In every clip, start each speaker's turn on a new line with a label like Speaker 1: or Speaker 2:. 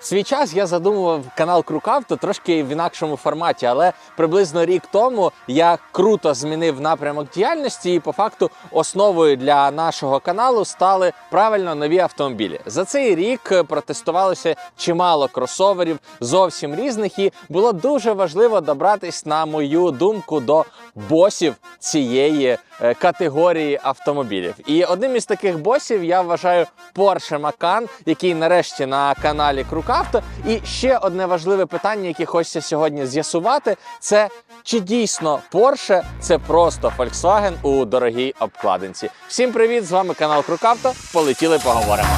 Speaker 1: Свій час я задумував канал Крукавто трошки в інакшому форматі, але приблизно рік тому я круто змінив напрямок діяльності, і по факту основою для нашого каналу стали правильно нові автомобілі. За цей рік е, протестувалося чимало кросоверів, зовсім різних, і було дуже важливо добратись, на мою думку, до босів цієї категорії автомобілів. І одним із таких босів я вважаю Porsche Macan, який нарешті на каналі Крукавто. І ще одне важливе питання, яке хочеться сьогодні з'ясувати, це чи дійсно Porsche це просто Volkswagen у дорогій обкладинці. Всім привіт! З вами канал Крукавто. Полетіли, поговоримо.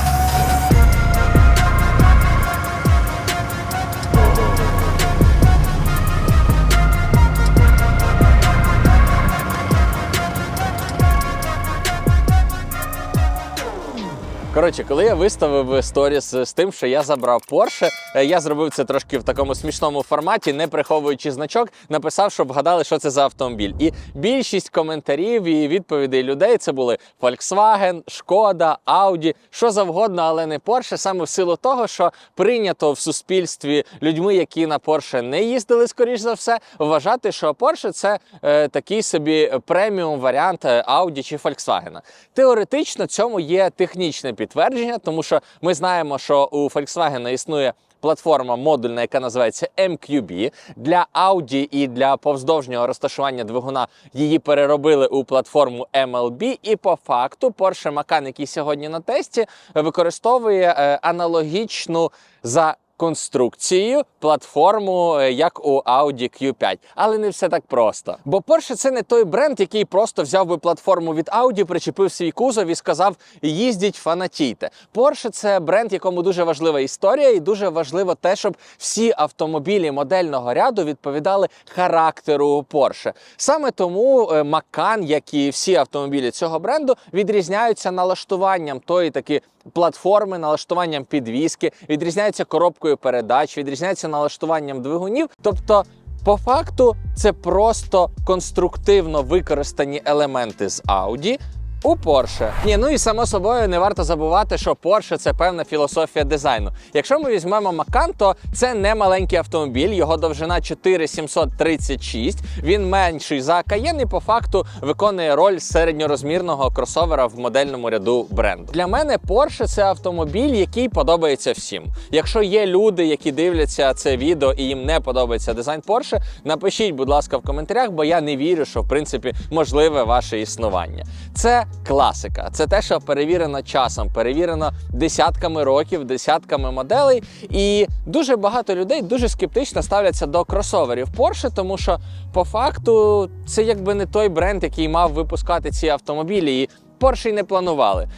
Speaker 1: Коротше, коли я виставив сторіс з тим, що я забрав Porsche, е, я зробив це трошки в такому смішному форматі, не приховуючи значок, написав, щоб вгадали, що це за автомобіль. І більшість коментарів і відповідей людей це були Volkswagen, Шкода, Audi, що завгодно, але не Porsche, саме в силу того, що прийнято в суспільстві людьми, які на Porsche не їздили, скоріш за все, вважати, що Porsche це е, такий собі преміум варіант е, Audi чи Volkswagen. Теоретично цьому є технічне підтвердження, тому що ми знаємо, що у Volkswagen існує. Платформа модульна, яка називається MQB. Для Audi і для повздовжнього розташування двигуна її переробили у платформу MLB. І по факту Porsche Macan, який сьогодні на тесті, використовує е, аналогічну за конструкцією платформу, е, як у Audi Q5. Але не все так просто. Бо Porsche це не той бренд, який просто взяв би платформу від Audi, причепив свій кузов і сказав: їздіть, фанатійте. Porsche це бренд, якому дуже важлива історія, і дуже важливо те, щоб всі автомобілі модельного ряду відповідали характеру Porsche. Саме тому е, Macan, як і всі автомобілі цього бренду, відрізняються налаштуванням тої таки платформи, налаштуванням підвіски, відрізняються коробкою передач, відрізняється налаштуванням двигунів. Тобто, по факту, це просто конструктивно використані елементи з Audi. У Porsche. Ні, ну і само собою не варто забувати, що Porsche це певна філософія дизайну. Якщо ми візьмемо Macan, то це не маленький автомобіль, його довжина 4736, Він менший за Cayenne і по факту виконує роль середньорозмірного кросовера в модельному ряду бренду. Для мене Porsche це автомобіль, який подобається всім. Якщо є люди, які дивляться це відео і їм не подобається дизайн Porsche, напишіть, будь ласка, в коментарях, бо я не вірю, що в принципі можливе ваше існування. Це класика, це те, що перевірено часом, перевірено десятками років, десятками моделей. І дуже багато людей дуже скептично ставляться до кросоверів Porsche, тому що по факту це якби не той бренд, який мав випускати ці автомобілі. І Porsche й не планували.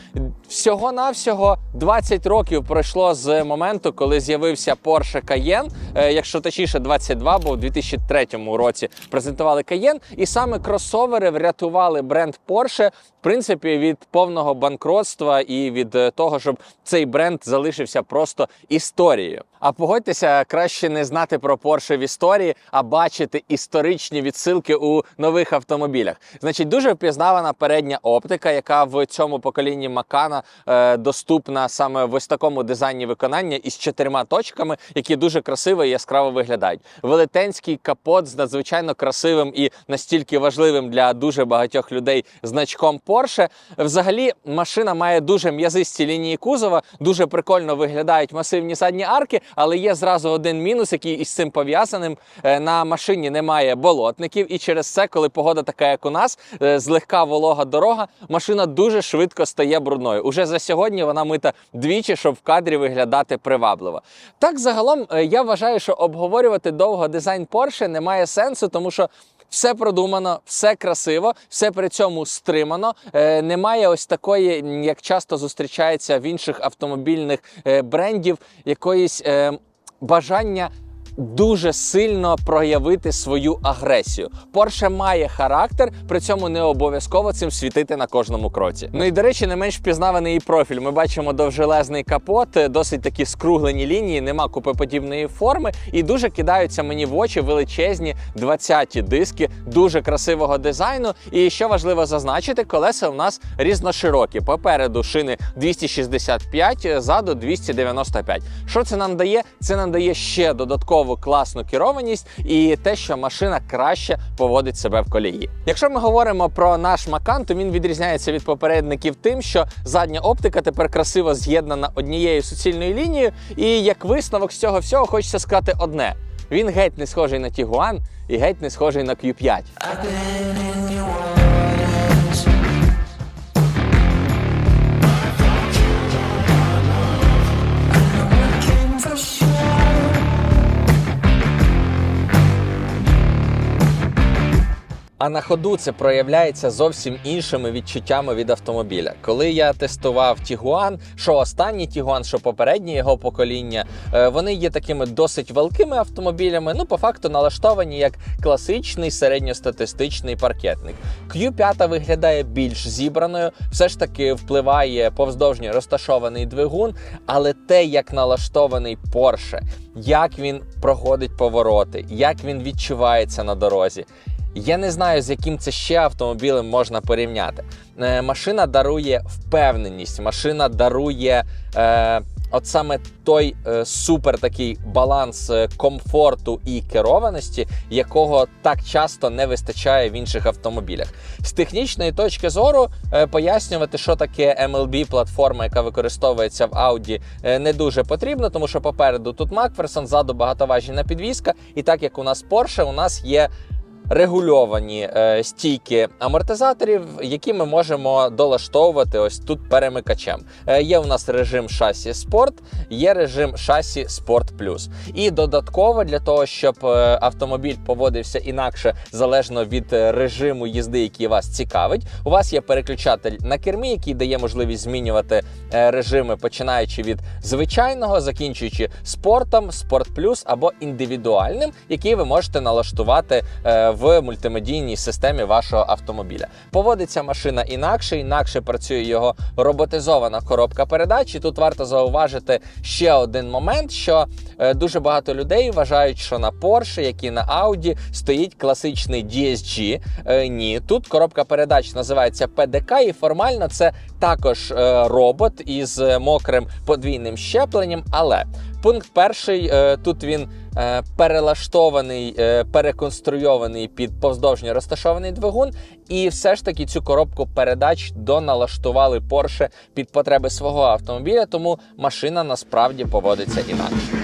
Speaker 1: Всього-навсього 20 років пройшло з моменту, коли з'явився Porsche Cayenne, е, якщо точніше 22, бо в 2003 році презентували Cayenne, і саме кросовери врятували бренд Porsche, в принципі, від повного банкротства і від того, щоб цей бренд залишився просто історією. А погодьтеся, краще не знати про Porsche в історії, а бачити історичні відсилки у нових автомобілях. Значить, дуже впізнавана передня оптика, яка в цьому поколінні Макана е, доступна саме в ось такому дизайні виконання із чотирма точками, які дуже красиво і яскраво виглядають. Велетенський капот з надзвичайно красивим і настільки важливим для дуже багатьох людей значком Porsche. Взагалі, машина має дуже м'язисті лінії кузова, дуже прикольно виглядають масивні задні арки, але є зразу один мінус, який із цим пов'язаним. Е, На машині немає болотників, і через це, коли погода така, як у нас, е, злегка волога дорога, машина дуже швидко стає брудною. Уже за сьогодні вона мита двічі, щоб в кадрі виглядати привабливо. Так, загалом, е, я вважаю, що обговорювати довго дизайн Porsche немає сенсу, тому що. Все продумано, все красиво, все при цьому стримано. Е, немає ось такої, як часто зустрічається в інших автомобільних е, брендів, якоїсь е, бажання дуже сильно проявити свою агресію. Porsche має характер, при цьому не обов'язково цим світити на кожному кроці. Ну і до речі, не менш впізнаваний і профіль. Ми бачимо довжелезний капот, досить такі скруглені лінії, нема купиподібної форми, і дуже кидаються мені в очі величезні 20-ті диски дуже красивого дизайну. І що важливо зазначити, колеса у нас різноширокі. Попереду шини 265, ззаду 295. Що це нам дає? Це нам дає ще додаткову класну керованість і те, що машина краще поводить себе в колії. Якщо ми говоримо про наш Макан, то він відрізняється від попередників тим, що задня оптика тепер красиво з'єднана однією суцільною лінією. І як висновок з цього всього хочеться сказати одне: він геть не схожий на Тігуан і геть не схожий на Q5. А на ходу це проявляється зовсім іншими відчуттями від автомобіля. Коли я тестував Тігуан, що останній Тігуан, що попереднє його покоління, е, вони є такими досить великими автомобілями. Ну, по факту налаштовані як класичний середньостатистичний паркетник. Q5 виглядає більш зібраною, все ж таки впливає повздовжньо розташований двигун, але те, як налаштований Porsche, як він проходить повороти, як він відчувається на дорозі. Я не знаю, з яким це ще автомобілем можна порівняти. Е, машина дарує впевненість, машина дарує е, от саме той е, супер такий баланс е, комфорту і керованості, якого так часто не вистачає в інших автомобілях. З технічної точки зору е, пояснювати, що таке MLB платформа, яка використовується в Audi, е, не дуже потрібно, тому що попереду тут Макферсон, ззаду багатоважільна підвізка, і так як у нас Porsche, у нас є регульовані е, стійки амортизаторів, які ми можемо долаштовувати ось тут перемикачем. Е, є у нас режим шасі Спорт, є режим шасі Спорт Плюс. І додатково для того, щоб е, автомобіль поводився інакше залежно від режиму їзди, який вас цікавить. У вас є переключатель на кермі, який дає можливість змінювати режими, починаючи від звичайного, закінчуючи спортом, спорт плюс або індивідуальним, який ви можете налаштувати е, в мультимедійній системі вашого автомобіля. Поводиться машина інакше, інакше працює його роботизована коробка передач. І тут варто зауважити ще один момент: що е, дуже багато людей вважають, що на Porsche, як і на Audi, стоїть класичний DSG. Е, ні, тут коробка передач називається PDK, і формально це також е, робот із мокрим подвійним щепленням. Але пункт перший е, тут він е, перелаштований, е, переконструйований під повздовжньо розташований двигун, і все ж таки цю коробку передач доналаштували Porsche під потреби свого автомобіля, тому машина насправді поводиться інакше.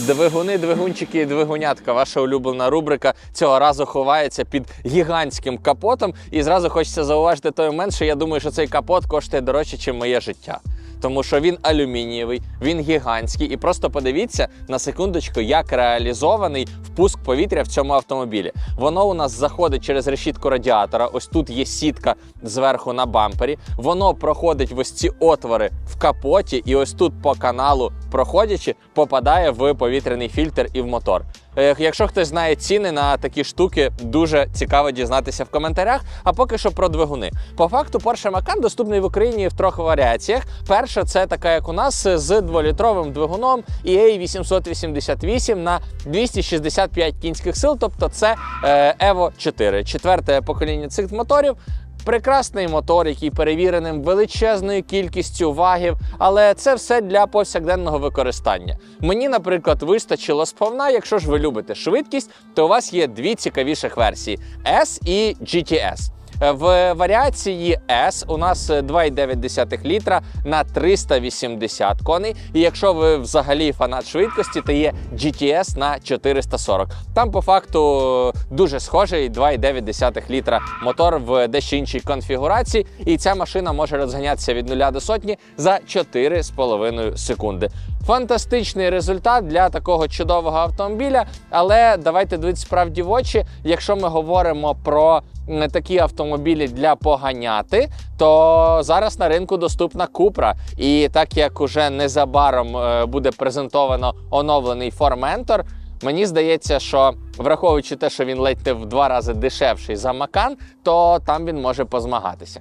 Speaker 1: Двигуни, двигунчики і двигунятка. Ваша улюблена рубрика цього разу ховається під гігантським капотом. І зразу хочеться зауважити той момент, що я думаю, що цей капот коштує дорожче, ніж моє життя. Тому що він алюмінієвий, він гігантський. І просто подивіться на секундочку, як реалізований впуск повітря в цьому автомобілі. Воно у нас заходить через решітку радіатора. Ось тут є сітка зверху на бампері. Воно проходить в ось ці отвори в капоті, і ось тут по каналу, проходячи, попадає в повітряний фільтр і в мотор. Е, Якщо хтось знає ціни на такі штуки, дуже цікаво дізнатися в коментарях. А поки що про двигуни. По факту, Porsche Macan доступний в Україні в трьох варіаціях. Перша це така, як у нас, з дволітровим двигуном EA 888 на 265 кінських сил. Тобто це е, Evo 4, четверте покоління цих моторів. Прекрасний мотор, який перевіреним величезною кількістю вагів, але це все для повсякденного використання. Мені, наприклад, вистачило сповна. Якщо ж ви любите швидкість, то у вас є дві цікавіших версії: S і GTS. В варіації S у нас 2,9 літра на 380 коней. І якщо ви взагалі фанат швидкості, то є GTS на 440. Там по факту дуже схожий 2,9 літра мотор в дещо іншій конфігурації. І ця машина може розганятися від 0 до сотні за 4,5 секунди. Фантастичний результат для такого чудового автомобіля. Але давайте дивитися справді в очі. Якщо ми говоримо про такі автомобілі для поганяти, то зараз на ринку доступна Купра. І так як уже незабаром е, буде презентовано оновлений Formentor, Мені здається, що враховуючи те, що він ледь не в два рази дешевший за Макан, то там він може позмагатися.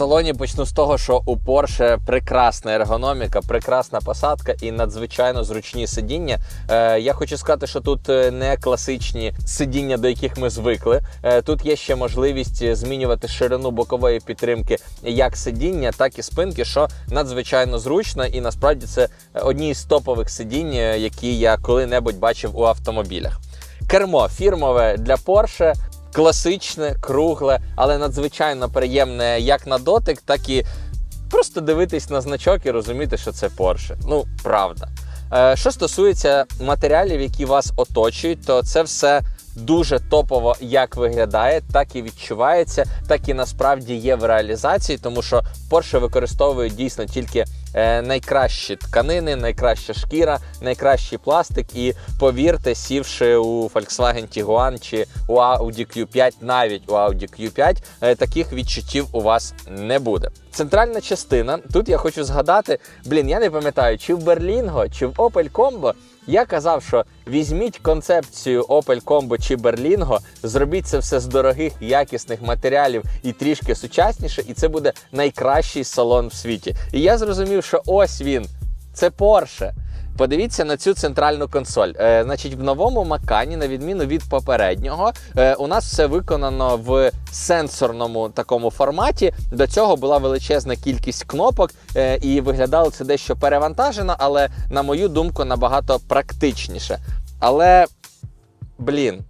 Speaker 1: Салоні почну з того, що у Porsche прекрасна ергономіка, прекрасна посадка і надзвичайно зручні сидіння. Е, я хочу сказати, що тут е, не класичні сидіння, до яких ми звикли. Е, тут є ще можливість змінювати ширину бокової підтримки як сидіння, так і спинки, що надзвичайно зручно, і насправді це одні з топових сидінь, е, які я коли-небудь бачив у автомобілях. Кермо фірмове для Porsche, класичне, кругле, але надзвичайно приємне як на дотик, так і просто дивитись на значок і розуміти, що це Porsche. Ну, правда. Е, Що стосується матеріалів, які вас оточують, то це все дуже топово як виглядає, так і відчувається, так і насправді є в реалізації, тому що Porsche використовує дійсно тільки е, найкращі тканини, найкраща шкіра, найкращий пластик. І повірте, сівши у Volkswagen Tiguan чи у Audi Q5, навіть у Audi Q5, е, таких відчуттів у вас не буде. Центральна частина. Тут я хочу згадати, блін, я не пам'ятаю, чи в Берлінго, чи в Opel Combo. Я казав, що візьміть концепцію Opel Combo чи Berlingo, зробіть це все з дорогих, якісних матеріалів і трішки сучасніше, і це буде найкращий салон в світі. І я зрозумів, що ось він, це Porsche. Подивіться на цю центральну консоль. Е, значить, в новому Макані, на відміну від попереднього, е, у нас все виконано в сенсорному такому форматі. До цього була величезна кількість кнопок, е, і виглядало це дещо перевантажено, але на мою думку набагато практичніше. Але блін.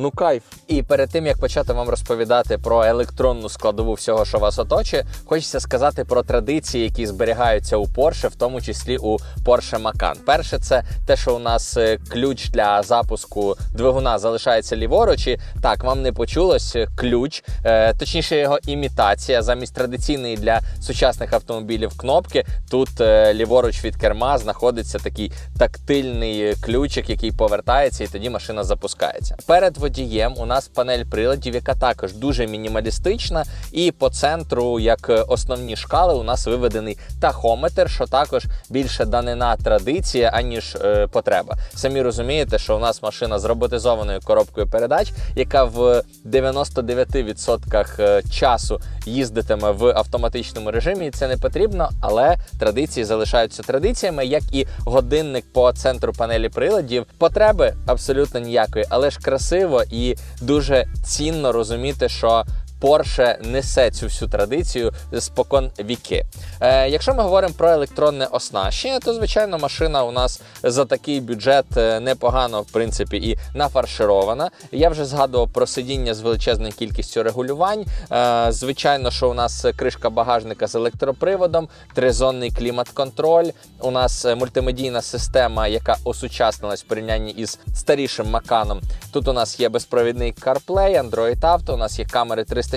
Speaker 1: Ну, кайф. І перед тим як почати вам розповідати про електронну складову всього, що вас оточує, хочеться сказати про традиції, які зберігаються у Porsche, в тому числі у Porsche Macan. Перше, це те, що у нас е, ключ для запуску двигуна залишається ліворуч. І так, вам не почулось е, ключ, е, точніше, його імітація замість традиційної для сучасних автомобілів кнопки. Тут ліворуч від керма знаходиться такий тактильний ключик, який повертається, і тоді машина запускається. Перед водієм у нас панель приладів, яка також дуже мінімалістична, і по центру, як е, основні шкали, у нас виведений тахометр, що також більше данина традиція, аніж е, потреба. Самі розумієте, що у нас машина з роботизованою коробкою передач, яка в 99% е, часу їздитиме в автоматичному режимі, і це не потрібно, але традиції залишаються традиціями, як і годинник по центру панелі приладів. Потреби абсолютно ніякої, але ж красиво і дуже цінно розуміти, що. Porsche несе цю всю традицію спокон віки. Е, якщо ми говоримо про електронне оснащення, то звичайно машина у нас за такий бюджет е, непогано, в принципі, і нафарширована. Я вже згадував про сидіння з величезною кількістю регулювань. Е, звичайно, що у нас кришка багажника з електроприводом, тризонний клімат-контроль. У нас мультимедійна система, яка осучаснилась в порівнянні із старішим Маканом. Тут у нас є безпровідний CarPlay, Android Auto, у нас є камери 360,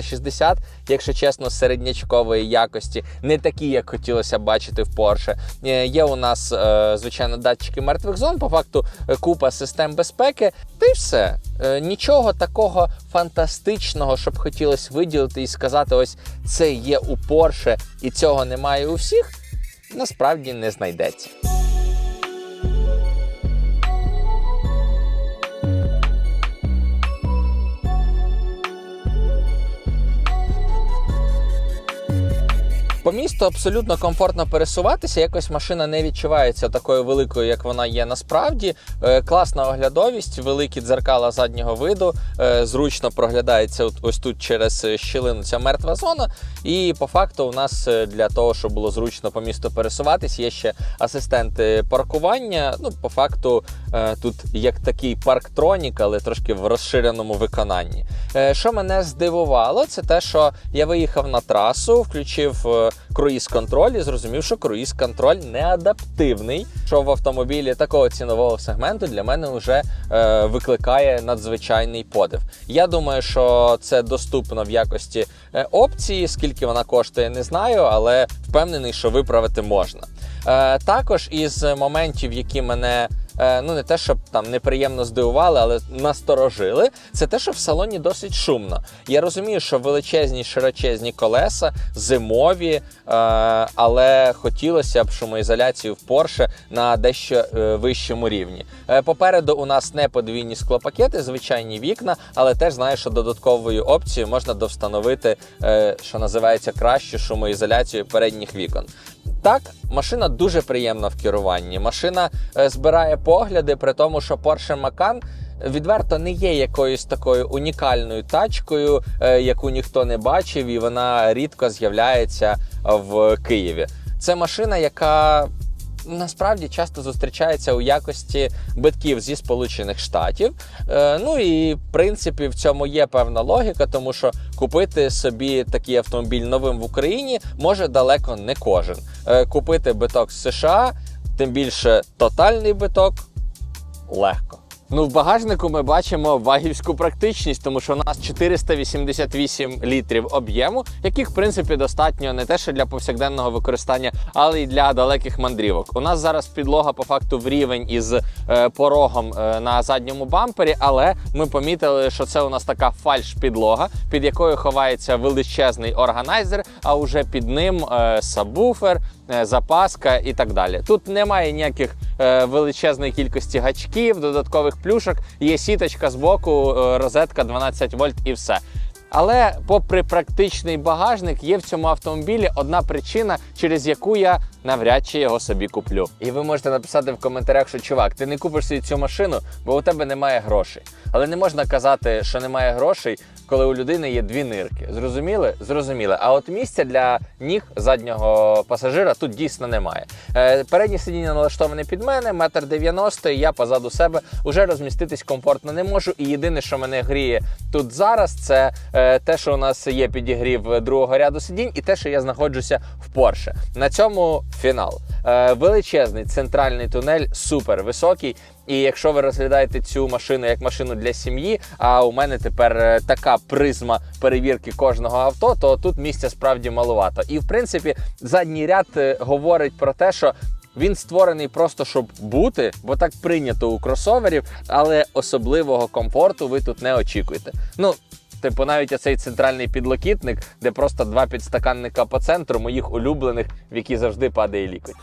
Speaker 1: якщо чесно, середнячкової якості, не такі, як хотілося бачити в Porsche. Е, Є у нас, е, звичайно, датчики мертвих зон, по факту е, купа систем безпеки. Та й все. Нічого такого фантастичного, щоб хотілося виділити і сказати: ось це є у Porsche і цього немає у всіх, насправді не знайдеться. По місту абсолютно комфортно пересуватися. Якось машина не відчувається такою великою, як вона є насправді. Е, класна оглядовість, великі дзеркала заднього виду. Е, зручно проглядається ось тут через щілину ця мертва зона. І по факту, у нас е, для того, щоб було зручно по місту пересуватись, є ще асистенти паркування. Ну, по факту, е, тут як такий парктронік, але трошки в розширеному виконанні. Е, Що мене здивувало, це те, що я виїхав на трасу, включив е, круїз-контроль і зрозумів, що круїз-контроль не адаптивний. Що в автомобілі такого цінового сегменту для мене вже е, викликає надзвичайний подив. Я думаю, що це доступно в якості е, опції. Скільки вона коштує, не знаю, але впевнений, що виправити можна. Е, також із моментів, які мене ну не те, щоб там неприємно здивували, але насторожили, це те, що в салоні досить шумно. Я розумію, що величезні широчезні колеса, зимові, е, але хотілося б шумоізоляцію в Porsche на дещо е, вищому рівні. Е, попереду у нас не подвійні склопакети, звичайні вікна, але теж знаю, що додатковою опцією можна довстановити, е, що називається кращу шумоізоляцію передніх вікон. Так, машина дуже приємна в керуванні. Машина е, збирає погляди, при тому, що Porsche Macan відверто не є якоюсь такою унікальною тачкою, е, яку ніхто не бачив, і вона рідко з'являється в Києві. Це машина, яка насправді часто зустрічається у якості битків зі Сполучених Штатів. Е, ну і в принципі в цьому є певна логіка, тому що купити собі такий автомобіль новим в Україні може далеко не кожен. Е, купити биток з США, тим більше тотальний биток легко. Ну, в багажнику ми бачимо вагівську практичність, тому що у нас 488 літрів об'єму, яких в принципі достатньо не те, що для повсякденного використання, але й для далеких мандрівок. У нас зараз підлога по факту в рівень із е, порогом е, на задньому бампері, але ми помітили, що це у нас така фальш-підлога, під якою ховається величезний органайзер, а уже під ним е, сабвуфер, е, запаска і так далі. Тут немає ніяких величезної кількості гачків, додаткових плюшок. Є сіточка з боку, е, розетка 12 вольт і все. Але, попри практичний багажник, є в цьому автомобілі одна причина, через яку я навряд чи його собі куплю. І ви можете написати в коментарях, що чувак, ти не купиш собі цю машину, бо у тебе немає грошей. Але не можна казати, що немає грошей, коли у людини є дві нирки. Зрозуміли? Зрозуміли. А от місця для ніг заднього пасажира тут дійсно немає. Е, переднє сидіння налаштоване під мене, метр дев'яносто, і я позаду себе вже розміститись комфортно не можу. І єдине, що мене гріє тут зараз, це е, те, що у нас є підігрів другого ряду сидінь, і те, що я знаходжуся в Porsche. На цьому фінал. Е, величезний центральний тунель, супер високий. І якщо ви розглядаєте цю машину як машину для сім'ї, а у мене тепер е, така призма перевірки кожного авто, то тут місця справді малувато. І в принципі, задній ряд е, говорить про те, що. Він створений просто щоб бути, бо так прийнято у кросоверів, але особливого комфорту ви тут не очікуєте. Ну, типу, навіть оцей центральний підлокітник, де просто два підстаканника по центру моїх улюблених, в які завжди падає лікоть.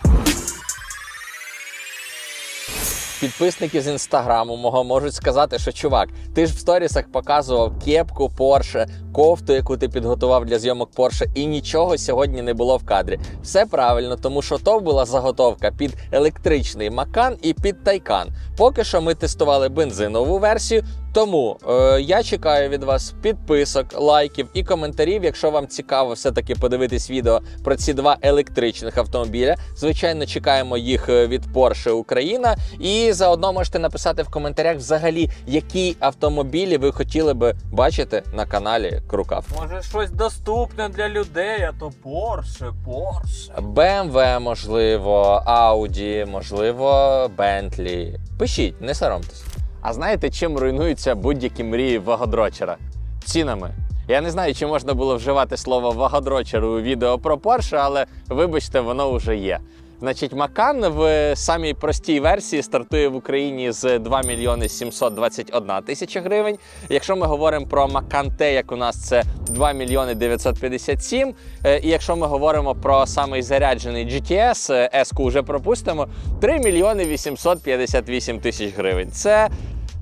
Speaker 1: Підписники з інстаграму мого можуть сказати, що чувак, ти ж в сторісах показував кепку Porsche, кофту, яку ти підготував для зйомок Porsche, і нічого сьогодні не було в кадрі. Все правильно, тому що то була заготовка під електричний Макан і під Taycan. Поки що ми тестували бензинову версію. Тому е, я чекаю від вас підписок, лайків і коментарів. Якщо вам цікаво все-таки подивитись відео про ці два електричних автомобіля. Звичайно, чекаємо їх е, від Porsche Україна. І заодно можете написати в коментарях взагалі, які автомобілі ви хотіли би бачити на каналі Крукав.
Speaker 2: Може щось доступне для людей, а то Porsche, Porsche.
Speaker 1: BMW, можливо, Audi, можливо, Bentley. Пишіть, не соромтесь. А знаєте, чим руйнуються будь-які мрії вагодрочера? Цінами. Я не знаю, чи можна було вживати слово вагодрочер у відео про Porsche, але вибачте, воно вже є. Значить, Макан в самій простій версії стартує в Україні з 2 мільйони 721 тисяча гривень. Якщо ми говоримо про Макан Т, як у нас це 2 мільйони 957. Е, І якщо ми говоримо про самий заряджений GTS, е, S-ку вже пропустимо, 3 мільйони 858 тисяч гривень. Це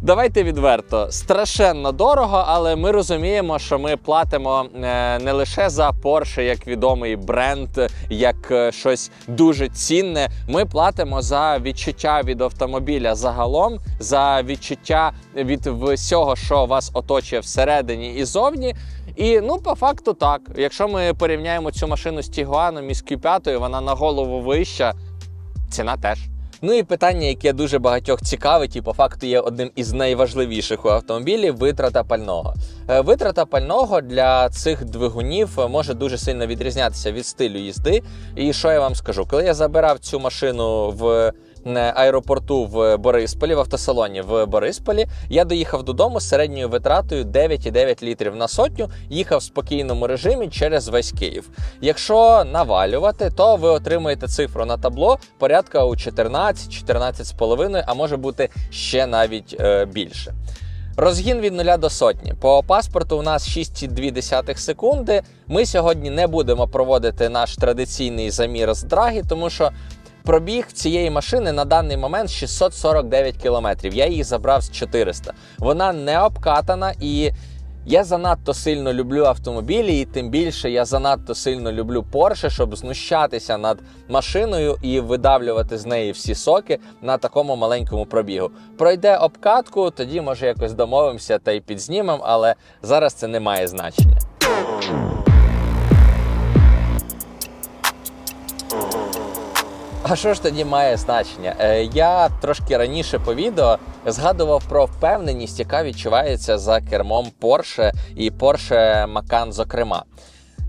Speaker 1: Давайте відверто, страшенно дорого, але ми розуміємо, що ми платимо е, не лише за Porsche як відомий бренд, як е, щось дуже цінне. Ми платимо за відчуття від автомобіля загалом, за відчуття від всього, що вас оточує всередині і зовні. І ну, по факту, так. Якщо ми порівняємо цю машину з Тігуаном і з Q5, вона на голову вища, ціна теж. Ну і питання, яке дуже багатьох цікавить, і по факту є одним із найважливіших у автомобілі витрата пального. Е, Витрата пального для цих двигунів е, може дуже сильно відрізнятися від стилю їзди. І що я вам скажу? Коли я забирав цю машину в аеропорту в Борисполі, в автосалоні в Борисполі, я доїхав додому з середньою витратою 9,9 літрів на сотню, їхав в спокійному режимі через весь Київ. Якщо навалювати, то ви отримуєте цифру на табло порядка у 14, 14,5, а може бути ще навіть е, більше. Розгін від 0 до сотні. По паспорту у нас 6,2 секунди. Ми сьогодні не будемо проводити наш традиційний замір з драги, тому що пробіг цієї машини на даний момент 649 кілометрів. Я її забрав з 400. Вона не обкатана і. Я занадто сильно люблю автомобілі, і тим більше я занадто сильно люблю Porsche, щоб знущатися над машиною і видавлювати з неї всі соки на такому маленькому пробігу. Пройде обкатку, тоді може якось домовимося та й підзнімемо, але зараз це не має значення. А що ж тоді має значення? Е, я трошки раніше по відео згадував про впевненість, яка відчувається за кермом Porsche і Porsche Macan, зокрема.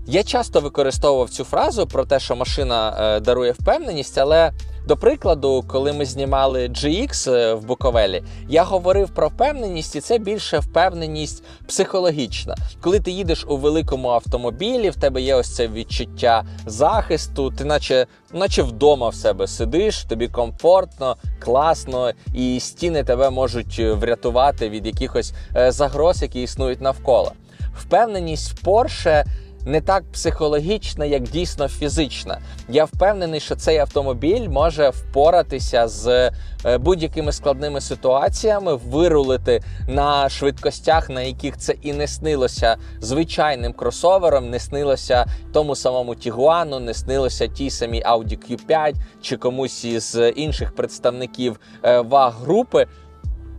Speaker 1: Я часто використовував цю фразу про те, що машина е, дарує впевненість, але до прикладу, коли ми знімали GX е, в Буковелі, я говорив про впевненість, і це більше впевненість психологічна. Коли ти їдеш у великому автомобілі, в тебе є ось це відчуття захисту, ти наче, наче вдома в себе сидиш, тобі комфортно, класно, і стіни тебе можуть е, врятувати від якихось е, загроз, які існують навколо. Впевненість в Porsche не так психологічна, як дійсно фізична. Я впевнений, що цей автомобіль може впоратися з е, будь-якими складними ситуаціями, вирулити на швидкостях, на яких це і не снилося звичайним кросовером, не снилося тому самому Тігуану, не снилося тій самій Audi Q5 чи комусь із інших представників е, ваг групи.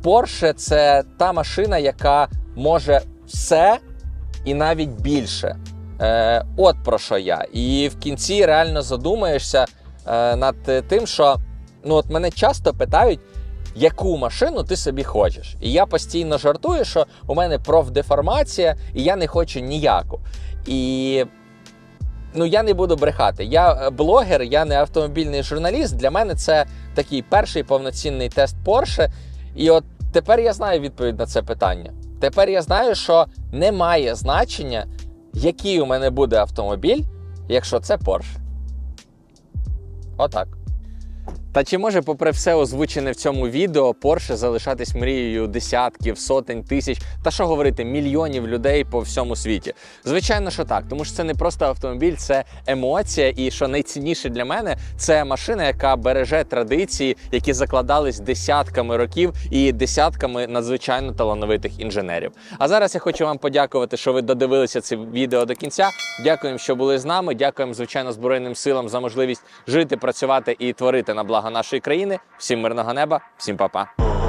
Speaker 1: Porsche – це та машина, яка може все і навіть більше. Е, от про що я. І в кінці реально задумаєшся е, над тим, що ну от мене часто питають, яку машину ти собі хочеш. І я постійно жартую, що у мене профдеформація, і я не хочу ніяку. І ну я не буду брехати. Я е, блогер, я не автомобільний журналіст. Для мене це такий перший повноцінний тест Porsche. І от тепер я знаю відповідь на це питання. Тепер я знаю, що немає значення, який у мене буде автомобіль, якщо це Porsche. Отак. Та чи може, попри все озвучене в цьому відео, Porsche залишатись мрією десятків, сотень тисяч та що говорити, мільйонів людей по всьому світі? Звичайно, що так, тому що це не просто автомобіль, це емоція. І що найцінніше для мене, це машина, яка береже традиції, які закладались десятками років і десятками надзвичайно талановитих інженерів. А зараз я хочу вам подякувати, що ви додивилися це відео до кінця. Дякуємо, що були з нами. Дякуємо, звичайно, Збройним силам за можливість жити, працювати і творити на благо нашої країни. Всім мирного неба, всім па-па.